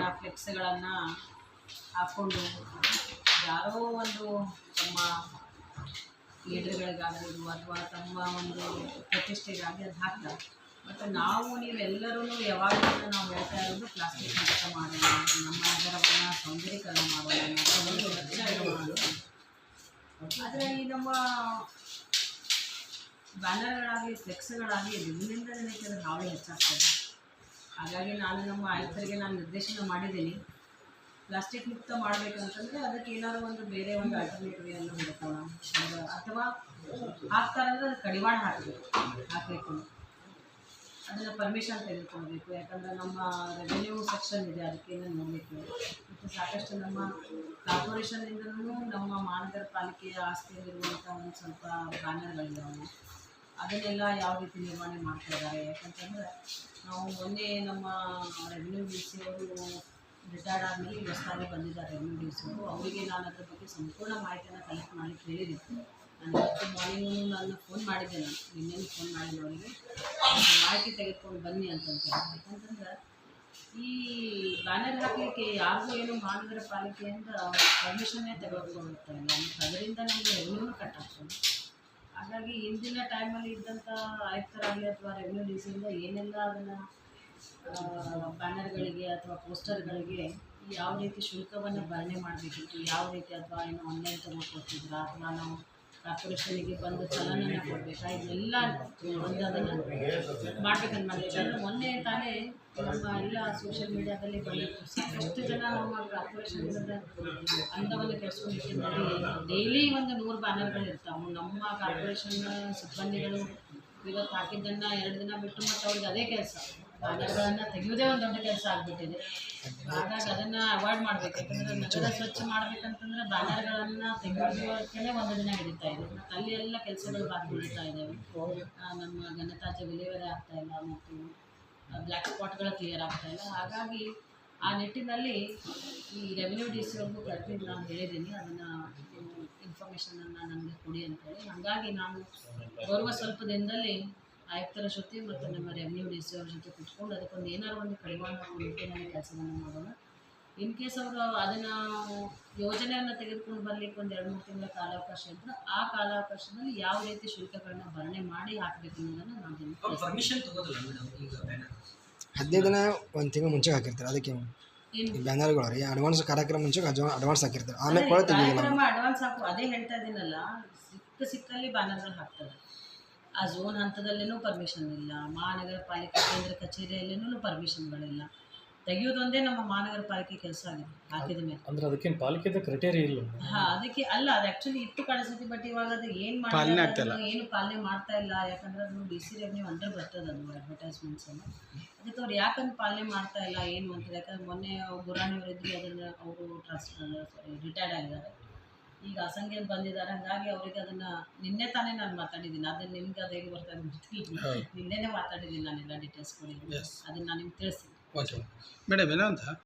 ಜನ ಫ್ಲೆಕ್ಸ್ಗಳನ್ನು ಹಾಕ್ಕೊಂಡು ಯಾರೋ ಒಂದು ತಮ್ಮ ಲೀಡರ್ಗಳಿಗಾಗೋದು ಅಥವಾ ತಮ್ಮ ಒಂದು ಪ್ರತಿಷ್ಠೆಗಾಗಿ ಅದು ಹಾಕ್ತಾರೆ. ಮತ್ತು ನಾವು ನೀವೆಲ್ಲರೂ ಯಾವಾಗಲೂ ನಾವು ಹೇಳ್ತಾ ಇರೋದು ಪ್ಲಾಸ್ಟಿಕ್ ಮುಕ್ತ ಮಾಡೋಣ, ನಮ್ಮ ನಗರವನ್ನು ಸೌಂದರ್ಯೀಕರಣ ಮಾಡೋಣ, ನಗರವನ್ನು ಆದರೆ ಈ ನಮ್ಮ ಬ್ಯಾನರ್ಗಳಾಗಲಿ, ಫ್ಲೆಕ್ಸ್ಗಳಾಗಲಿ ನನಗೆ ಅದರ ಹಾವಳಿ ಹೆಚ್ಚಾಗ್ತದೆ. ಹಾಗಾಗಿ ನಾನು ನಮ್ಮ ಆಯುಕ್ತರಿಗೆ ನಾನು ನಿರ್ದೇಶನ ಮಾಡಿದ್ದೀನಿ. ಪ್ಲಾಸ್ಟಿಕ್ ಮುಕ್ತ ಮಾಡಬೇಕಂತಂದರೆ ಅದಕ್ಕೆ ಏನಾದರೂ ಒಂದು ಬೇರೆ ಒಂದು ಅಲ್ಟರ್ನೇಟಿವ್ ಅನ್ನು ಹುಡುಕೋಣ ಅಥವಾ ಹಾಕ್ತಾರಂದ್ರೆ ಅದು ಕಡಿವಾಣ ಹಾಕಬೇಕು. ಹಾಕಬೇಕು. ಅದನ್ನು ಪರ್ಮಿಷನ್ ತೆಗೆದುಕೊಳ್ಬೇಕು. ಯಾಕಂದರೆ ನಮ್ಮ ರೆವೆನ್ಯೂ ಸೆಕ್ಷನ್ ಇದೆ ಅದಕ್ಕೇನು ನೋಡಬೇಕು. ಮತ್ತು ಸಾಕಷ್ಟು ನಮ್ಮ ಕಾರ್ಪೊರೇಷನ್ನಿಂದಲೂ ನಮ್ಮ ಮಹಾನಗರ ಪಾಲಿಕೆಯ ಆಸ್ತಿಯಲ್ಲಿರುವಂಥ ಒಂದು ಸ್ವಲ್ಪ ಬ್ಯಾನರ್ಗಳಿದ್ದಾವೆ ಅದನ್ನೆಲ್ಲ ಯಾವ ರೀತಿ ನಿರ್ವಹಣೆ ಮಾಡ್ತಾ ಇದ್ದಾರೆ? ಯಾಕಂತಂದರೆ ನಾವು ಮೊನ್ನೆ ನಮ್ಮ ರೆವಿನ್ಯೂ ಡಿ ಸಿ ಅವರು ರಿಟೈರ್ಡ್ ಆದಮೇಲೆ ಹೊಸದಾಗಿ ಬಂದಿದ್ದಾರೆ ರೆವಿನ್ಯೂ ಡಿ ಸಿ ಅವರು. ಅವರಿಗೆ ನಾನು ಅದ್ರ ಬಗ್ಗೆ ಸಂಪೂರ್ಣ ಮಾಹಿತಿಯನ್ನು ಕಲೆಕ್ಟ್ ಮಾಡಿ ಹೇಳಿದ್ದೀನಿ ನಾನು ಇವತ್ತು ಮಾರ್ನಿಂಗ್ ನಾನು ಫೋನ್ ಮಾಡಿದ್ದೆ ನಾನು. ನಿನ್ನೆ ಫೋನ್ ಮಾಡಿದ್ದೆ ಅವರಿಗೆ. ಮಾಹಿತಿ ತೆಗೆದುಕೊಂಡು ಬನ್ನಿ ಅಂತಂತ. ಯಾಕಂತಂದ್ರೆ ಈ ಬ್ಯಾನರ್ ಹಾಕಲಿಕ್ಕೆ ಯಾರಿಗೂ ಏನು ಮಹಾನಗರ ಪಾಲಿಕೆಯಿಂದ ಪರ್ಮಿಷನ್ನೇ ತೆಗೆದುಕೊಳ್ತಾ ಇಲ್ಲ. ಅದರಿಂದ ನಮಗೆ ರೆವಿನ್ಯೂನು ಕಟ್ ಆಗ್ತದೆ. ಹಾಗಾಗಿ ಇಂದಿನ ಟೈಮಲ್ಲಿ ಇದ್ದಂಥ ಆಯುಕ್ತರಾಗಲಿ ಅಥವಾ ರೆವಿನ್ಯೂ ಡಿ ಏನೆಲ್ಲ ಅದನ್ನು ಬ್ಯಾನರ್ಗಳಿಗೆ ಅಥವಾ ಪೋಸ್ಟರ್ಗಳಿಗೆ ಯಾವ ರೀತಿ ಶುಲ್ಕವನ್ನು ಭರಣೆ ಮಾಡಬೇಕಿತ್ತು, ಯಾವ ರೀತಿ ಅಥವಾ ಏನು ಆನ್ಲೈನ್ ತೊಗೊಂಡು ಅಥವಾ ನಾವು ಕಾರ್ಪೊರೇಷನಿಗೆ ಬಂದು ಚಲನನ ಕೊಡಬೇಕಾ? ಇದೆಲ್ಲ ಒಂದು ಅದನ್ನು ಮಾಡ್ಬೇಕಂತ ಮಾಡಿದ್ದಾರೆ. ಮೊನ್ನೆ ತಾನೇ ನಮ್ಮ ಎಲ್ಲ ಸೋಷಿಯಲ್ ಮೀಡಿಯಾದಲ್ಲಿ ಬಂದಿತ್ತು ಸಾಕಷ್ಟು ಜನ ನಮ್ಮ ಕಾರ್ಪೊರೇಷನ್ ಅಂದವನ್ನು ನಿಟ್ಟಿನಲ್ಲಿ ಡೈಲಿ ಒಂದು ನೂರು ಬ್ಯಾನರ್ಗಳು ಇರ್ತಾವೆ. ನಮ್ಮ ಕಾರ್ಪೊರೇಷನ್ ಸಿಬ್ಬಂದಿಗಳು ಇವತ್ತು ಹಾಕಿದ್ದನ್ನು ಎರಡು ದಿನ ಬಿಟ್ಟು ಮತ್ತು ಅವ್ರಿಗೆ ಅದೇ ಕೆಲಸ. ಬ್ಯಾನರ್ಗಳನ್ನು ತೆಗೆಯೋದೇ ಒಂದು ದೊಡ್ಡ ಕೆಲಸ ಆಗ್ಬಿಟ್ಟಿದೆ. ಹಾಗಾಗಿ ಅದನ್ನು ಅವಾಯ್ಡ್ ಮಾಡಬೇಕು. ಯಾಕಂದರೆ ನಗರ ಸ್ವಚ್ಛ ಮಾಡಬೇಕಂತಂದ್ರೆ ಬ್ಯಾನರ್ಗಳನ್ನು ತೆಗೆಯೋದಕ್ಕೆ ಒಂದು ದಿನ ಹಿಡಿತಾ ಇದೆ. ಮತ್ತು ಅಲ್ಲಿ ಎಲ್ಲ ಕೆಲಸಗಳು ಬಾಕಿ ಬಿಡ್ತಾ ಇದ್ದಾವೆ ನಮ್ಮ ಘನತಾಜ್ಯ ವಿಲೇವಾರಿ ಆಗ್ತಾ ಇಲ್ಲ, ಮತ್ತು ಬ್ಲ್ಯಾಕ್ ಸ್ಪಾಟ್ಗಳು ಕ್ಲಿಯರ್ ಆಗ್ತಾ ಇಲ್ಲ. ಹಾಗಾಗಿ ಆ ನಿಟ್ಟಿನಲ್ಲಿ ಈ ರೆವೆನ್ಯೂ ಡಿ ಸಿ ಅವ್ರಿಗೂ ಕರೆಕ್ಟ್ ನಾನು ಹೇಳಿದ್ದೀನಿ. ಅದನ್ನು ಇನ್ಫಾರ್ಮೇಷನನ್ನು ನನಗೆ ಕೊಡಿ ಅಂತೇಳಿ ಹಾಗಾಗಿ ನಾನು ಬರುವ ಸ್ವಲ್ಪ ದಿನದಲ್ಲಿ ಆಯುಕ್ತರ ಜೊತೆ ಮತ್ತು ನಮ್ಮ ರೆವೆನ್ಯೂ ಡಿ ಸಿ ಅವ್ರ ಜೊತೆ ಕುತ್ಕೊಂಡು ಅದಕ್ಕೊಂದು ಏನಾದ್ರು ಒಂದು ಕಡಿವಾಣ ನಿಟ್ಟಿನಲ್ಲಿ ಕೆಲಸವನ್ನು ಮಾಡೋಣ. ಇನ್ ಕೇಸ್ ಅವರು ಅದನ್ನು ಯೋಜನೆಯನ್ನು ತೆಗೆದುಕೊಂಡು ಬರಲಿಕ್ಕೆ ಒಂದು ಎರಡು ಮೂರು ತಿಂಗಳ ಕಾಲಾವಕಾಶ ಇದ್ದರೆ ಆ ಕಾಲಾವಕಾಶದಲ್ಲಿ ಯಾವ ರೀತಿ ಶುಲ್ಕಗಳನ್ನ ಭರಣೆ ಮಾಡಿ ಹಾಕಬೇಕು ಅನ್ನೋದನ್ನು ನಾವು ಪರ್ಮಿಷನ್ ಹದಿನೈದು ದಿನ ಒಂದು ತಿಂಗಳು ಮುಂಚೆ ಹಾಕಿರ್ತಾರೆ ಅದಕ್ಕೆ ಈ ಬ್ಯಾನರ್ಗಳು ರೀ ಅಡ್ವಾನ್ಸ್ ಕಾರ್ಯಕ್ರಮ ಮುಂಚೆ ಅಡ್ವಾನ್ಸ್ ಹಾಕಿರ್ತಾರೆ. ಆಮೇಲೆ ಕೊಳ ಅಡ್ವಾನ್ಸ್ ಹಾಕು ಅದೇ ಹೇಳ್ತಾ ಇದ್ದೀನಲ್ಲ ಸಿಕ್ಕ ಸಿಕ್ಕಲ್ಲಿ ಬ್ಯಾನರ್ಗಳು ಹಾಕ್ತಾರೆ. ಆ ಝೋನ್ ಹಂತದಲ್ಲೇನೂ ಪರ್ಮಿಷನ್ ಇಲ್ಲ. ಮಹಾನಗರ ಪಾಲಿಕೆ ಕೇಂದ್ರ ಕಚೇರಿಯಲ್ಲೇನೂ ಪರ್ಮಿಷನ್ಗಳಿಲ್ಲ ತೆಗೆಯೋದೊಂದೇ ನಮ್ಮ ಮಹಾನಗರ ಪಾಲಿಕೆ ಕೆಲಸ ಆಗಿದೆ. ಹಾಕಿದ ಮೇಲೆ. ಅಂದ್ರೆ ಅದಕ್ಕೇನು ಪಾಲಿಕೆದ ಕ್ರೈಟೇರಿಯಾ ಇಲ್ಲ ಹಾ ಅದಕ್ಕೆ ಅಲ್ಲ ಅದು ಆ್ಯಕ್ಚುಲಿ ಇತ್ತು ಕಳಿಸತಿ ಬಟ್ ಇವಾಗ ಅದು ಏನು ಪಾಲನೆ ಮಾಡ್ತಾ ಏನು ಪಾಲನೆ ಮಾಡ್ತಾ ಇಲ್ಲ. ಯಾಕಂದ್ರೆ ಅದು ಡಿ ಸಿ ರೆವೆನ್ಯೂ ಅಂಡರ್ ಬರ್ತದೆ ಅದು ಅಡ್ವರ್ಟೈಸ್ಮೆಂಟ್ಸ್ ಎಲ್ಲ. ಅದಕ್ಕೆ ಅವ್ರು ಯಾಕಂದ್ರೆ ಪಾಲನೆ ಮಾಡ್ತಾ ಇಲ್ಲ ಏನು ಅಂತ. ಯಾಕಂದ್ರೆ ಮೊನ್ನೆ ಗುರಾಣಿ ಇದ್ರು ಅದನ್ನು ಅವರು ಟ್ರಾನ್ಸ್ಫರ್ ಸಾರಿ ರಿಟೈರ್ಡ್ ಆಗಿದ್ದಾರೆ. ಈಗ ಅಸಂಖ್ಯ ಬಂದಿದ್ದಾರೆ ಹಂಗಾಗಿ ಅವರಿಗೆ ಅದನ್ನ ನಿನ್ನೆ ತಾನೇ ನಾನು ಮಾತಾಡಿದ್ದೀನಿ. ಅದನ್ನ ನಿಮ್ಗೆ ಅದು ಹೇಗೆ ಬರ್ತದೆ ಗೊತ್ತಿಲ್ಲ. ನಿನ್ನೆನೇ ಮಾತಾಡಿದ್ದೀನಿ ನಾನೆಲ್ಲ ಡೀಟೇಲ್ಸ್ ಕೊಡಿ. ಅದನ್ನ ನಾನು ನಿಮ್ಗೆ ತಿಳಿಸ್ತೀನಿ. ಓಕೆ ಮೇಡಮ್ ಏನಂತ?